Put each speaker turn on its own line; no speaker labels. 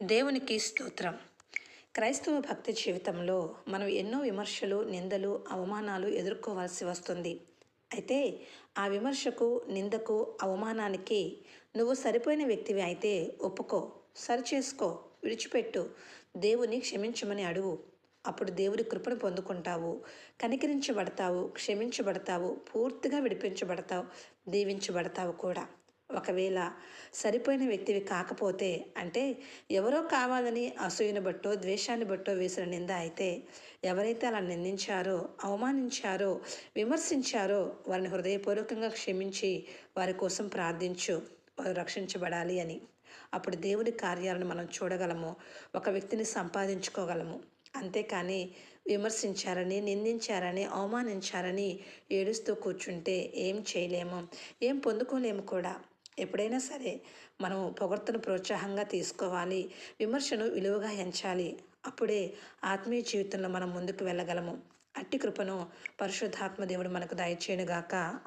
దేవునికి స్తోత్రం. క్రైస్తవ భక్తి జీవితంలో మనం ఎన్నో విమర్శలు నిందలు అవమానాలు ఎదుర్కోవాల్సి వస్తుంది. అయితే ఆ విమర్శకు నిందకు అవమానానికి నువ్వు సరిపోయిన వ్యక్తివి అయితే ఒప్పుకో సరిచేసుకో విడిచిపెట్టు దేవుని క్షమించమని అడుగు. అప్పుడు దేవుడి కృపను పొందుకుంటావు కనికరించబడతావు క్షమించబడతావు పూర్తిగా విడిపించబడతావు దీవించబడతావు కూడా. ఒకవేళ సరిపోయిన వ్యక్తివి కాకపోతే అంటే ఎవరో కావాలని అసూయను బట్టో ద్వేషాన్ని బట్టో వేసిన నింద అయితే ఎవరైతే అలా నిందించారో అవమానించారో విమర్శించారో వారిని హృదయపూర్వకంగా క్షమించి వారి కోసం ప్రార్థించు వారు రక్షించబడాలి అని. అప్పుడు దేవుడి కార్యాలను మనం చూడగలము ఒక వ్యక్తిని సంపాదించుకోగలము. అంతేకాని విమర్శించారని నిందించారని అవమానించారని ఏడుస్తూ కూర్చుంటే ఏం చేయలేము ఏం పొందుకోలేము కూడా. ఎప్పుడైనా సరే మనం పొగడ్తను ప్రోత్సాహంగా తీసుకోవాలి విమర్శను విలువగా ఎంచాలి. అప్పుడే ఆత్మీయ జీవితంలో మనం ముందుకు వెళ్ళగలము. అట్టి కృపను పరిశుద్ధాత్మ దేవుడు మనకు దయచేయనుగాక.